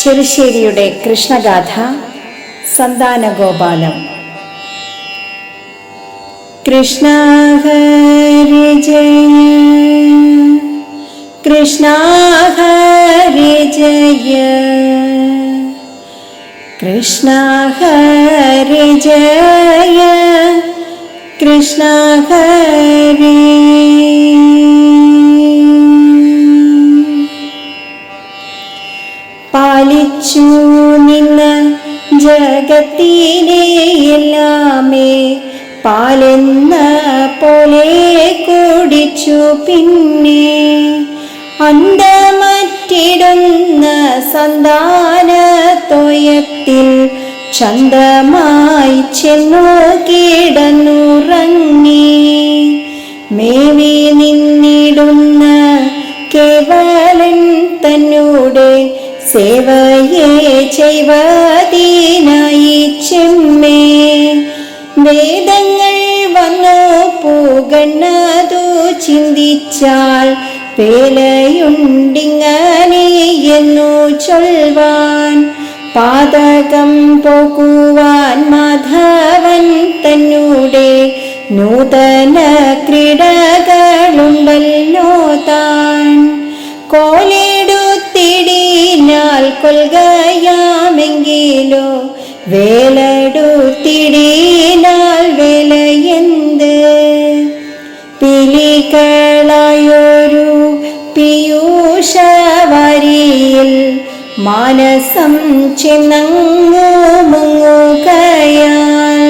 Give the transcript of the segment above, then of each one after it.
ചെറുശ്ശേരിയുടെ കൃഷ്ണഗാഥ സന്താനഗോപാലം. കൃഷ്ണ ഹരി ജയ കൃഷ്ണ ഹരി ജയ കൃഷ്ണ ഹരി ജയ കൃഷ്ണ ഹരി പാലിച്ചു നിന്ന് ജഗത്തിനെ എല്ലാമേ പാലെന്ന പോലെ കുടിച്ചു പിന്നെ അന്തമറ്റിടുന്ന സന്താനത്തോയത്തിൽ ചന്തമായി ചെന്നു കിടന്നുറങ്ങി മേവി നിന്നിടുന്ന സേവയെ ചെയ്വതീനായി ചെമ്മേ വേദങ്ങൾ വന്നു പോകണ്ണതു ചിന്തിച്ചാൽ വേലയുണ്ടിങ്ങനെ എന്നു ചൊൽവാൻ. പാതകം പോകുവാൻ മാധവൻ തന്നൂടെ നൂതന ക്രീഡകളുണ്ടല്ലോ താൻ. കോലെടുത്തിടിനാൽ കൊൽകയാമെങ്കിലോ വേലെടുത്തിടിനാൽ വേലയെന്ത് പിലികളായൊരു പീയൂഷവരിയിൽ മാനസം ചെന്നങ്ങു മുങ്ങുകയാൽ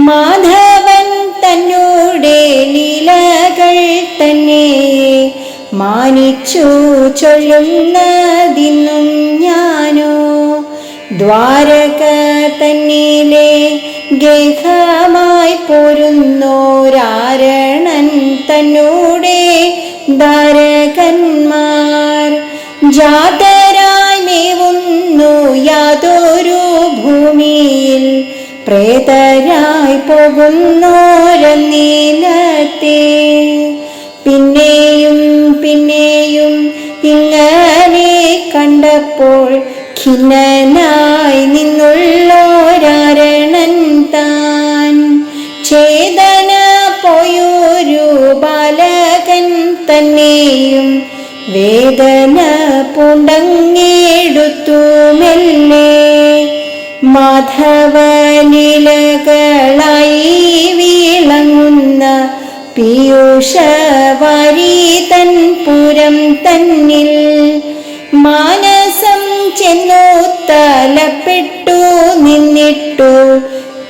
മാധവൻ തന്നോടെ ലീലകൾ തന്നെ മാനിച്ചു ചൊല്ലുന്നതിന്നും ദ്വാരക തന്നിലെ ഗേഹമായി പോരുന്നോരാരണൻ തന്നൂടെ ധാരകന്മാർ ജാതരായി മേവുന്നു യാതൊരു ഭൂമിയിൽ പ്രേതരായി പോകുന്നോരനീലത്തെ പിന്നെയും പിന്നെയും ഇങ്ങനെ കണ്ടപ്പോൾ ഖിന്നനായി നിന്നുള്ളോരാരണൻ താൻ. ചേതന പോയൊരു ബാലകൻ തന്നെയും വേദന പൂണ്ടങ്ങെടുത്തു മെല്ലെ മാധവനിലകളായി വീളങ്ങുന്ന വിളങ്ങുന്ന പീയൂഷവാരി തൻ പുരം തന്നിൽ മാനസം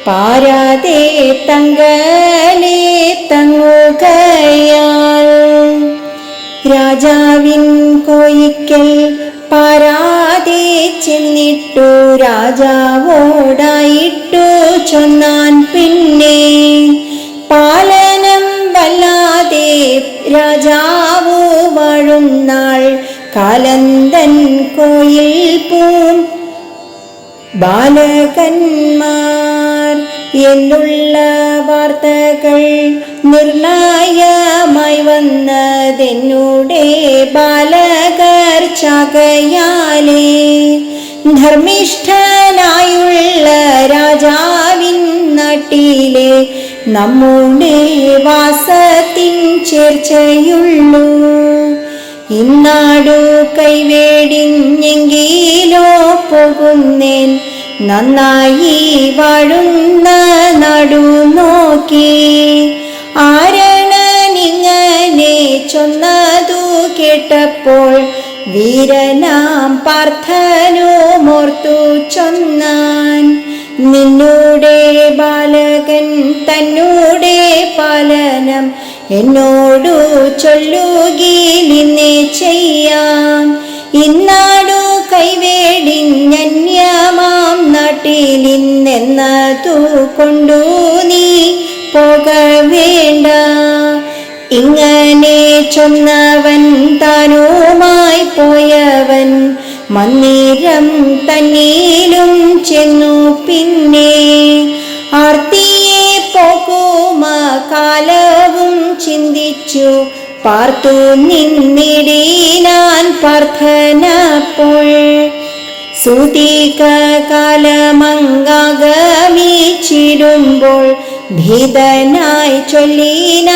പാരാതെ തങ്കലെ തങ്ങുകയാൽ. രാജാവിൻ കോയിക്കൽ പാരാതെ ചെന്നിട്ടു രാജാവോടായിട്ടു ചൊന്നാൻ പിന്നെ. പാലനം വല്ലാതെ രാജാവു വാഴുന്നാൾ കാലന്തൻ കോയിൽ പൂം. ബാലകന്മാർ എന്നുള്ള വാർത്തകൾ നിർണയമായി വന്നതെന്നൂടെ ബാലകർ ധർമ്മിഷ്ഠനായുള്ള രാജാവിൻ നാട്ടിലെ നമ്മുടെ വാസത്തിൻ ചേർച്ചയുള്ളൂ. ഇന്നാടു കൈവേടിഞ്ഞെങ്കിലോ പോകുന്നേൻ നന്നായി വാഴുന്ന നടു നോക്കി. ആരണനിങ്ങനെ ചൊന്നതു കേട്ടപ്പോൾ വീരനാം പാർത്ഥനു മോർത്തു ചൊന്നാൻ. നിന്നൂടെ ബാലകൻ തന്നൂടെ പാലനം എന്നോടു ചൊല്ലുകീലിന്നെ ചെയ്യാം. ഇന്നാടു കൈവേടിഞ്ഞന്യമാം നാട്ടിലിന്നെന്നതു തൂക്കൊണ്ടു നീ പോക വേണ്ട ഇങ്ങനെ ചൊന്നവൻ താനുമായി പോയവൻ മന്ദിരം തന്നീലും ചെന്നു പിന്നെ ആർത്തിയെ പോകുമ കാലവും ചിന്തിച്ചു. പാർത്തു നിന്നിടീനാൻ പ്രാർത്ഥനപ്പോൾ സുതീക കാലമംഗാഗമിച്ചിടുമ്പോൾ ഭീതനായി ചൊല്ലിനാരണന്താൻ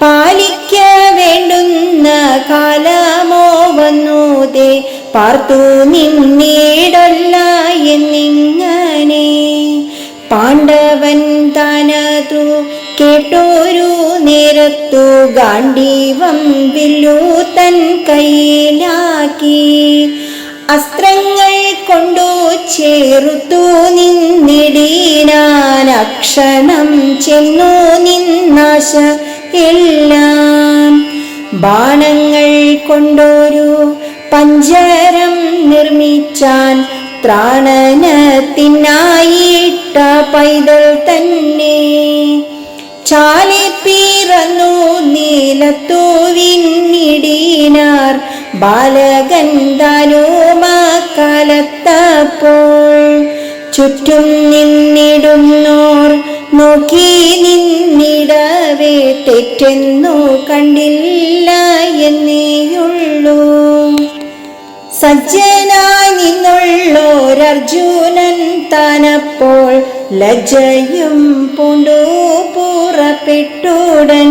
പാലിക്ക വേണ്ടുന്ന കാലമോ വന്നൂതേ പാർത്തു നിന്നീടല്ല എന്നിങ്ങനെ. പാണ്ഡവൻ താനതു കേട്ടോരു നേരത്തു ഗാണ്ഡീവം വില്ലു തൻ കയ്യിലാക്കി അസ്ത്രങ്ങൾ കൊണ്ടു ചേർത്തു നിന്നിടീനാൻ അക്ഷണം ചെന്നു നിന്നാശ എല്ലാം. ബാണങ്ങൾ കൊണ്ടൊരു പഞ്ചരം നിർമ്മിച്ചാൻ ത്രാണനത്തിനായിട്ട പൈതൽ തന്നെ. ചാലിപ്പിറന്നു നീലത്തു വിന്നിടീനാർ ബാലകൻ കാലത്തപ്പോൾ ചുറ്റും നിന്നിടുന്നോർ നോക്കി നിന്നിടവേ തെറ്റെന്നു കണ്ടില്ല എന്നേയുള്ളൂ. സജ്ജനായി നിന്നുള്ളോരർജുനൻ താനപ്പോൾ ലജ്ജയും പൂണ്ടു പുറപ്പെട്ടുടൻ.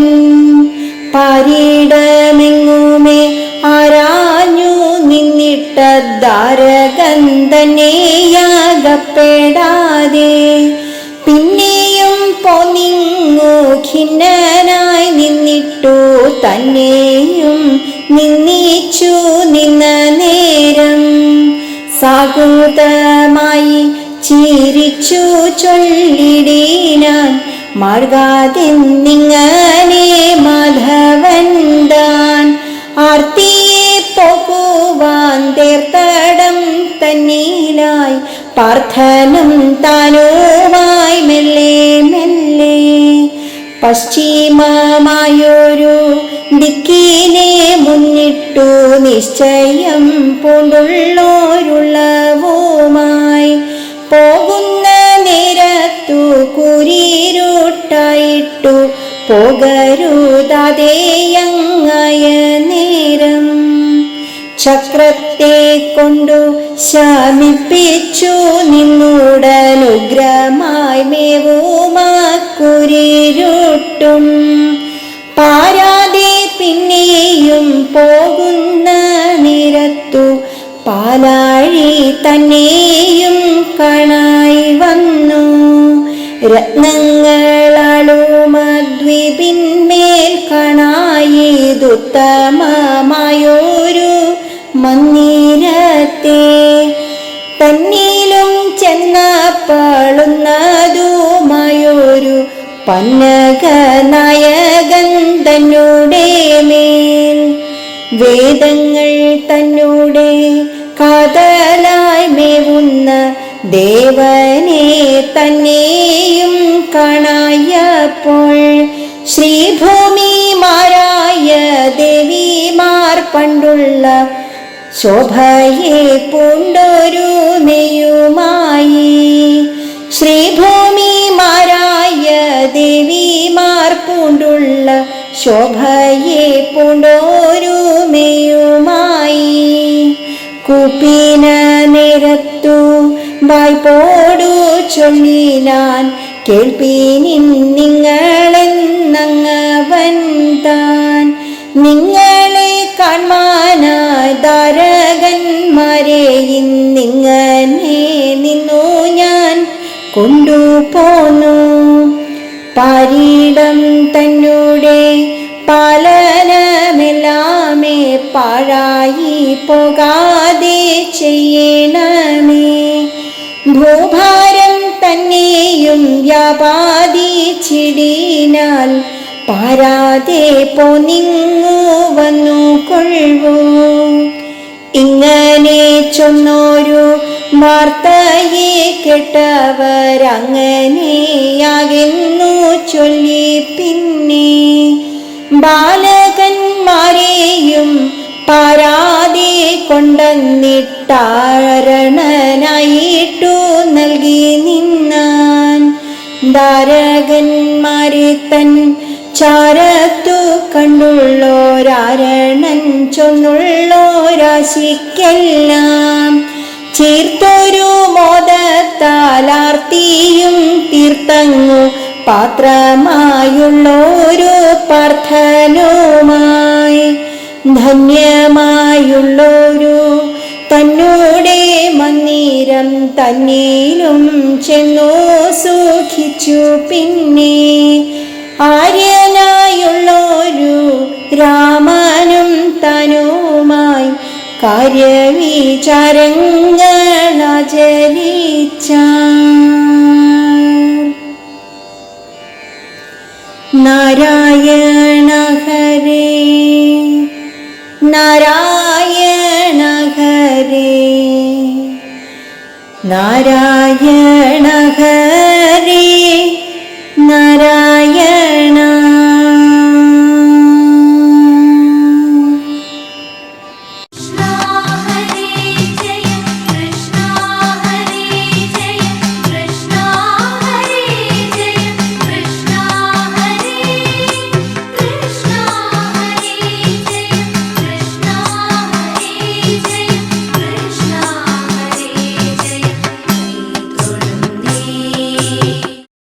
പാരിടമെങ്ങുമേ നിന്നിട്ട ധാരകന്തനെയാകപ്പെടാതെ പിന്നെയും പോന്നിങ്ങു ഖിന്നനായി നിന്നിട്ടു തന്നെയും നിന്നിച്ചു നിന്ന നേരം സാഗൂതമായി ചിരിച്ചു ചൊല്ലിടീനാൻ മാർഗാതിന്നിങ്ങനെ മാധവൻ താൻ പാർത്ഥനം താനുമായി മെല്ലെ മെല്ലെ പശ്ചിമമായൊരു ദിക്കിനെ മുന്നിട്ടു നിശ്ചയം പൂണ്ടുള്ളോരുള്ളവുമായി പോകുന്ന നേരത്തു കുരിരുട്ടായിട്ടു പോകരുതാതെയങ്ങായ നേരം. ചക്രത്തെ കൊണ്ടു ശമിപ്പിച്ചു നിന്നുടനുഗ്രഹമായി മേവുമാക്കുരിരുട്ടും. പാരാതെ പിന്നെയും പോകുന്ന നിരത്തു പാലാഴി തന്നെയും കാണായി വന്നു. രത്നങ്ങളാളുമദ്വീപിന്മേൽ കാണായിതുത്തമമായൊരു ചെന്നപ്പളുന്നതുമായൊരു പന്നക നായകൻ തന്നോടെ മേൽ വേദങ്ങൾ തന്നൂടെ കാതലായി മേവുന്ന ദേവനെ തന്നെയും കാണായപ്പോൾ ശ്രീഭൂമിമാരായ ദേവിമാർ പണ്ടുള്ള ശോഭയെ പൂണ്ടൊരു ശ്രീഭൂമി മാരായ ദേവിമാർ പൂണ്ടുള്ള ശോഭയെ പൂണ്ടോരു മെയുമായി കുപ്പിന നിരത്തു വായ്പോടു ചൊല്ലിനാൻ കേൾപ്പീനിൻ നിങ്ങളെന്നങ്ങവൻ താൻ. നിങ്ങളെ കാണാനായി താരകന്മാരെ ഇന്നിങ്ങനെ നിന്നു ഞാൻ കൊണ്ടുപോന്നു. പാരീടം തന്നൂടെ പാലനമെല്ലാമേ പാഴായി പോകാതെ ചെയ്യണമേ. ഭൂഭാരം തന്നെയും വ്യാപാദിച്ചിടിനാൽ പാരാതെ പോന്നിങ്ങു വന്നു കൊള്ളൂ. ഇങ്ങനെ ചൊന്നോരു വാർത്തയെ കേട്ടവരങ്ങനെയാകുന്നു ചൊല്ലി പിന്നെ ബാലകന്മാരെയും പാരാതെ കൊണ്ടെന്നിട്ടാരണനായിട്ടു നൽകി നിന്നാൻ. ദാരകന്മാരെ തൻ ചാരത്തു കണ്ടുള്ളോരാരണൻ ചൊന്നുള്ളോരാശിക്കെല്ലാം ചീർത്തൊരു മോദത്താലാർത്തിയും തീർത്തങ്ങു പാത്രമായുള്ളോരു പാർത്ഥനുമായി. ധന്യമായുള്ളോരു തന്നോടെ മന്ദിരം തന്നീലും ചെന്നു സൂഖിച്ചു പിന്നെ ആര്യനായുള്ളൊരു രാമനും തനുമായി കാര്യവിചാരങ്ങളാചരിച്ച നാരായണ ഹരേ നാരായണ ഹരേ നാരായണ ഹരേ നാരായണ